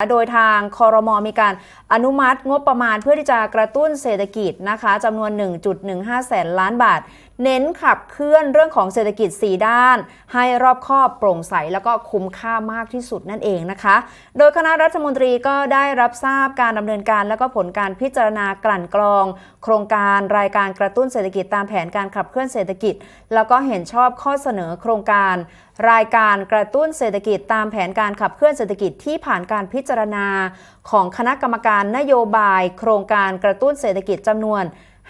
โดยทางคอรมอมีการอนุมัติงบประมาณเพื่อที่จะกระตุ้นเศรษฐกิจนะคะจำนวน 1.15 แสนล้านบาท เน้นขับเคลื่อนเรื่องของเศรษฐกิจ 4 ด้าน ให้รอบคอบโปร่งใสแล้วก็คุ้มค่ามากที่สุดนั่นเองนะคะ โดยคณะรัฐมนตรีก็ได้รับทราบการดำเนินการและก็ผลการพิจารณากลั่นกรอง โครงการรายการกระตุ้นเศรษฐกิจตามแผนการขับเคลื่อนเศรษฐกิจ แล้วก็เห็นชอบข้อเสนอโครงการ รายการกระตุ้นเศรษฐกิจตามแผนการขับเคลื่อนเศรษฐกิจที่ผ่านการพิจารณา ของคณะกรรมการนโยบาย โครงการกระตุ้นเศรษฐกิจจำนวน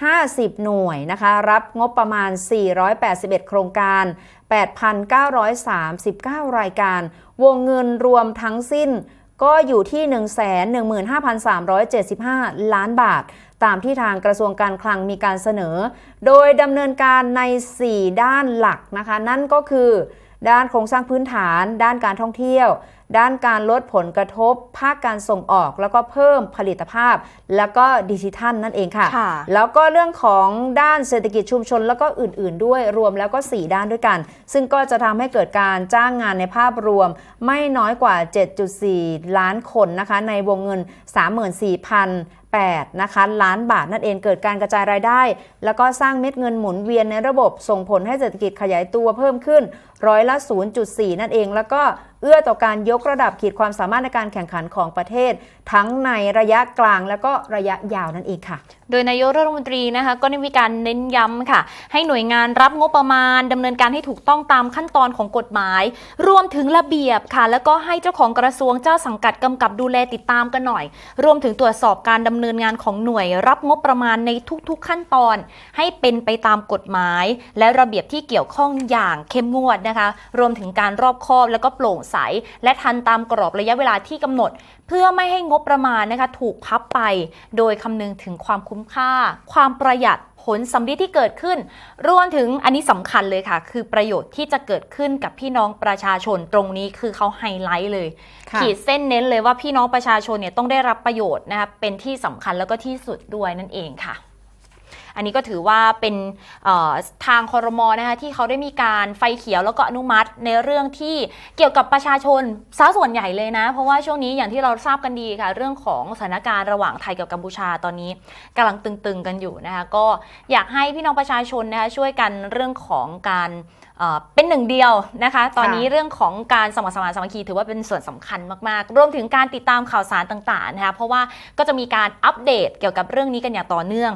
50 หน่วยนะคะ รับงบประมาณ 481 โครงการ 8,939 รายการ วงเงินรวมทั้งสิ้นก็อยู่ที่ 115,375 ล้านบาท ตามที่ทางกระทรวงการคลังมีการเสนอ โดยดำเนินการใน 4 ด้านหลักนะคะ นั่นก็คือ ด้านโครงสร้างพื้นฐาน ด้านการท่องเที่ยว ด้านการลดผลกระทบ ภาคการส่งออกแล้วก็เพิ่มผลิตภาพ แล้วก็ดิจิทัลนั่นเองค่ะค่ะ แล้วก็เรื่องของด้านเศรษฐกิจชุมชน แล้วก็อื่น ๆ ด้วยรวมแล้วก็ 4 ด้านด้วยกัน ซึ่งก็จะทำให้เกิดการจ้างงานในภาพรวม ไม่น้อยกว่า 7.4 ล้านคนนะคะ ในวงเงิน 34,008นะคะล้านบาทนั่นเองเกิดการกระจายรายได้ แล้วก็สร้างเม็ดเงินหมุนเวียนในระบบส่งผลให้เศรษฐกิจขยายตัวเพิ่มขึ้นร้อยละ 0.4 นั่นเอง แล้วก็เอื้อต่อการยกระดับขีดความสามารถในการแข่งขันของประเทศ ทั้งในระยะกลางและก็ระยะยาวนั่นเองค่ะ โดยนายกรัฐมนตรีนะคะก็ได้มีการเน้นย้ำค่ะ ให้หน่วยงานรับงบประมาณดำเนินการให้ถูกต้องตามขั้นตอนของกฎหมาย รวมถึงระเบียบค่ะ แล้วก็ให้เจ้าของกระทรวงเจ้าสังกัดกำกับดูแลติดตามกันหน่อย รวมถึงตรวจสอบการดำเนินงานของหน่วยรับงบประมาณในทุกๆ ขั้นตอน ให้เป็นไปตามกฎหมาย และระเบียบที่เกี่ยวข้องอย่างเข้มงวดนะคะ รวมถึงการรอบคอบแล้วก็โปร่งใส และทันตามกรอบระยะเวลาที่กำหนด เพื่อไม่ให้งบประมาณนะคะถูกพับไป โดยคำนึงถึงความคุ้มค่า ความประหยัดผลสำลิดที่เกิดขึ้น รวมถึงอันนี้สำคัญเลยค่ะ คือประโยชน์ที่จะเกิดขึ้นกับพี่น้องประชาชนตรงนี้คือเขาไฮไลท์เลยค่ะขีดเส้นเน้นเลยว่าพี่น้องประชาชนเนี่ยต้องได้รับประโยชน์นะคะเป็นที่สำคัญแล้วก็ที่สุดด้วยนั่นเองค่ะ อันนี้ก็ถือว่าเป็นเอ่อทางคอรมอนะคะที่เขาได้มีการไฟเขียวแล้วก็อนุมัติในเรื่องที่เกี่ยวกับประชาชนซะส่วนใหญ่เลยนะ เพราะว่าช่วงนี้อย่างที่เราทราบกันดีค่ะ เรื่องของสถานการณ์ระหว่างไทยกับกัมพูชาตอนนี้กำลังตึงๆกันอยู่นะคะก็อยากให้พี่น้องประชาชนนะคะช่วยกันเรื่องของการเอ่อเป็นหนึ่งเดียวนะคะ ตอนนี้เรื่องของการสมัครสมานสามัคคีถือว่าเป็นส่วนสำคัญมากๆ รวมถึงการติดตามข่าวสารต่างๆนะคะเพราะว่าก็จะมีการอัปเดตเกี่ยวกับเรื่องนี้กันอย่างต่อเนื่อง